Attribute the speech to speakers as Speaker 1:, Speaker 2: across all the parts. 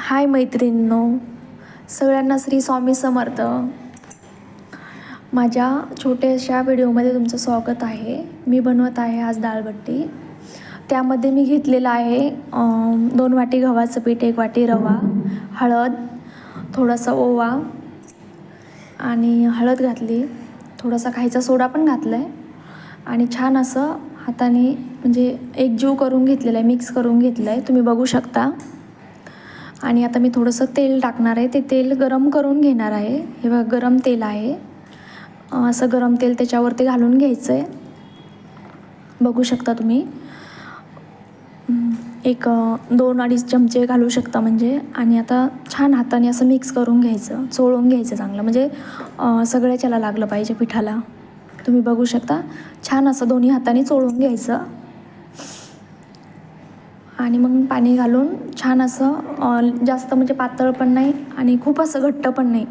Speaker 1: हाय मैत्रिणींनो सगळ्यांना श्री स्वामी समर्थ. माझ्या छोट्याशा व्हिडिओमध्ये तुमचं स्वागत आहे. मी बनवत आहे आज डाळबट्टी त्यामध्ये मी घेतलेलं आहे दोन वाटी गव्हाचं पीठ एक वाटी रवा हळद थोडासा ओवा आणि हळद घातली. थोडासा खायचा सोडा पण घातला आहे आणि छान असं हाताने म्हणजे एकजीव करून घेतलेलं आहे मिक्स करून घेतलं आहे तुम्ही बघू शकता. आणि आता मी थोडंसं तेल टाकणार आहे. ते तेल गरम करून घेणार आहे. हे बघा गरम तेल आहे. असं गरम तेल त्याच्यावरती घालून घ्यायचं आहे बघू शकता तुम्ही. एक दोन अडीच चमचे घालू शकता म्हणजे. आणि आता छान हाताने असं मिक्स करून घ्यायचं. चोळून घ्यायचं चांगलं. म्हणजे सगळ्याच्याला लागलं पाहिजे पिठाला. तुम्ही बघू शकता. छान असं दोन्ही हाताने चोळून घ्यायचं. आणि मग पाणी घालून छान असं जास्त म्हणजे पातळ पण नाही आणि खूप असं घट्ट पण नाही.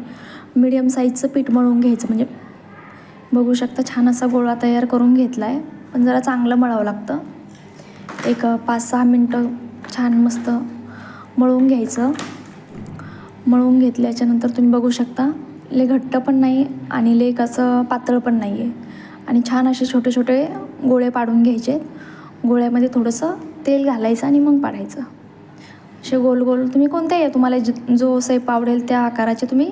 Speaker 1: मिडियम साईजचं पीठ मळून घ्यायचं. म्हणजे बघू शकता छान असा गोळा तयार करून घेतला आहे पण जरा चांगलं मळावं लागतं. एक पाच सहा मिनटं छान मस्त मळून घ्यायचं. मळून घेतल्याच्यानंतर तुम्ही बघू शकता ले घट्ट पण नाही आणि लेक असं पातळ पण नाही आहे आणि छान असे छोटे छोटे गोळे पाडून घ्यायचे. गोळ्यामध्ये थोडंसं तेल घालायचं आणि मग पाडायचं. असे गोल गोल तुम्ही कोणत्याही आहे तुम्हाला ज- जो सेप आवडेल त्या आकाराचे तुम्ही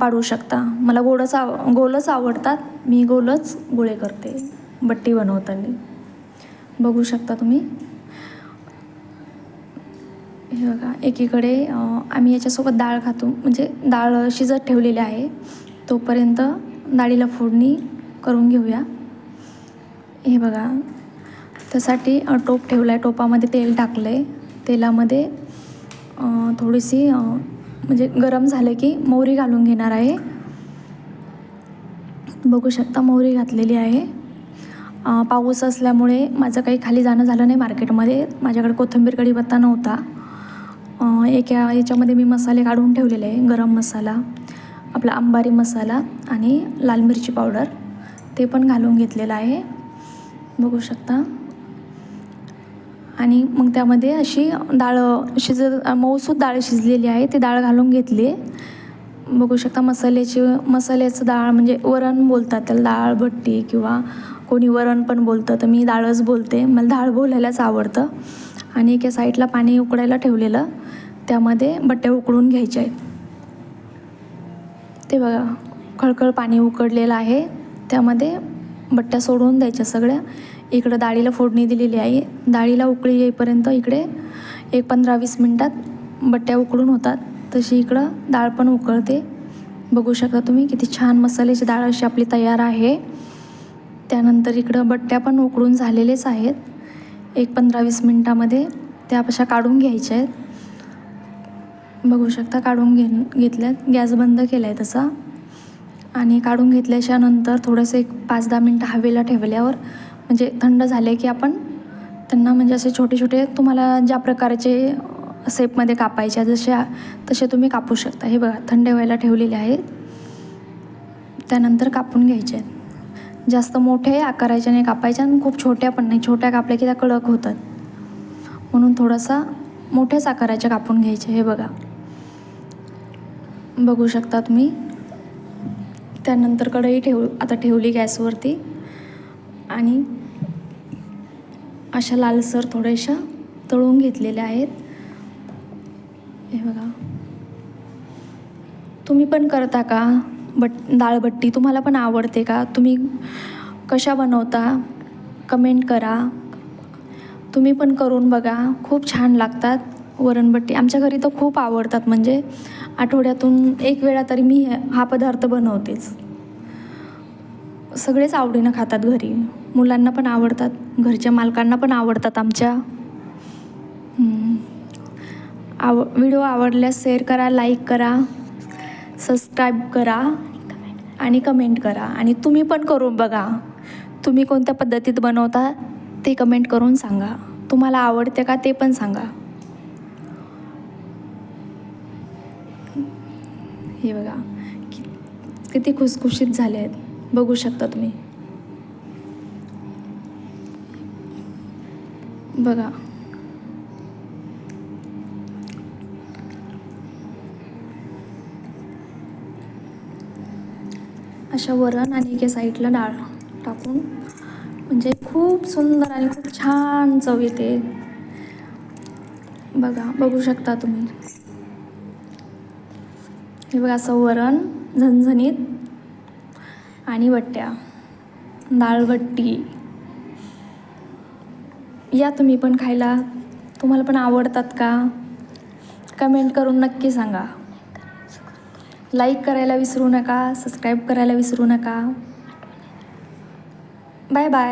Speaker 1: पाडू शकता. मला गोडच आव गोलच आवडतात. मी गोलच गोळे करते. बट्टी बनवताना. बघू शकता तुम्ही. हे बघा एकीकडे आम्ही याच्यासोबत डाळ खातो. म्हणजे डाळ शिजत ठेवलेली आहे तोपर्यंत डाळीला फोडणी करून घेऊया. हे बघा. त्यासाठी टोप ठेवला आहे टोपामध्ये तेल टाकलं आहे तेलामध्ये थोडीशी म्हणजे गरम झालं की मोहरी घालून घेणार आहे. बघू शकता मोहरी घातलेली आहे. पाऊस असल्यामुळे माझं काही खाली जाणं झालं नाही मार्केटमध्ये. माझ्याकडे कोथिंबीर कढीपत्ता नव्हता. एका याच्यामध्ये मी मसाले काढून ठेवलेले आहे. गरम मसाला आपला अंबारी मसाला आणि लाल मिरची पावडर. ते पण घालून घेतलेलं आहे. बघू शकता. आणि मग त्यामध्ये अशी डाळ शिजत मऊसूत डाळ शिजलेली आहे ती डाळ घालून घेतली. आहे बघू शकता मसाल्याची मसाल्याचं डाळ म्हणजे वरण बोलतात त्याला डाळ भट्टी किंवा कोणी वरण पण बोलतं तर मी डाळच बोलते. मला डाळ बोलायलाच आवडतं. आणि एका साईडला पाणी उकडायला ठेवलेलं. त्यामध्ये बट्ट्या उकळून घ्यायच्या आहेत. ते बघा खळखळ पाणी उकडलेलं आहे. त्यामध्ये बट्ट्या सोडून द्यायच्या सगळ्या. इकडं डाळीला फोडणी दिलेली आहे. डाळीला उकळी येईपर्यंत इकडे एक पंधरा वीस मिनटात बट्ट्या उकळून होतात. तशी इकडं डाळ पण उकळते. बघू शकता तुम्ही किती छान मसाल्याची डाळ अशी आपली तयार आहे. त्यानंतर इकडं बट्ट्या पण उकळून झालेलेच आहेत. एक पंधरा वीस मिनटामध्ये त्या अशा काढून घ्यायच्या आहेत. बघू शकता काढून घे घेतल्यात. गॅस बंद केला आहे तसा. आणि काढून घेतल्याच्या नंतर थोडंसं एक पाच दहा मिनटं हवेला ठेवल्यावर म्हणजे थंड झाले की आपण त्यांना म्हणजे असे छोटे छोटे तुम्हाला ज्या प्रकारचे सेपमध्ये कापायच्या जशा तसे तुम्ही कापू शकता. हे बघा थंड व्हायला ठेवलेले आहेत. त्यानंतर कापून घ्यायचे आहेत. जास्त मोठे आकाराच्या नाही कापायच्या आणि खूप छोट्या पण नाही. छोट्या कापल्या की त्या कडक होतात. म्हणून थोडासा मोठ्याच आकाराच्या कापून घ्यायचे हे बघा. बघू शकता तुम्ही. त्यानंतर कढई ठेव आता ठेवली गॅसवरती. आणि अशा लालसर थोड्याशा तळून घेतलेल्या आहेत. हे बघा. तुम्ही पण करता का? बट डाळबट्टी तुम्हाला पण आवडते का? तुम्ही कशा बनवता? कमेंट करा. तुम्ही पण करून बघा. खूप छान लागतात वरणबट्टी. आमच्या घरी तर खूप आवडतात. म्हणजे आठवड्यातून एक वेळा तरी मी हा पदार्थ बनवतेच. सगळेच आवडीनं खातात घरी. मुलांना पण आवडतात. घरच्या मालकांना पण आवडतात आमच्या. आव व्हिडिओ आवडल्यास शेअर करा लाईक करा सबस्क्राईब करा आणि कमेंट करा. आणि तुम्ही पण करून बघा. तुम्ही कोणत्या पद्धतीत बनवता ते कमेंट करून सांगा. तुम्हाला आवडते का ते पण सांगा. हे बघा. किती खुसखुशीत झाले आहेत बघू शकता तुम्ही. बघा. अशा वरण आणि एका साईडला डाळ टाकून म्हणजे खूप सुंदर आणि खूप छान चव येते. बघा बघू शकता तुम्ही. हे बघा असं वरण झणझणीत आणि वट्ट्या दाळवट्टी या तुम्ही पण खायला. तुम्हाला पण आवडतात का? कमेंट करून नक्की सांगा. लाईक करायला विसरू नका सबस्क्राईब करायला विसरू नका. Bye bye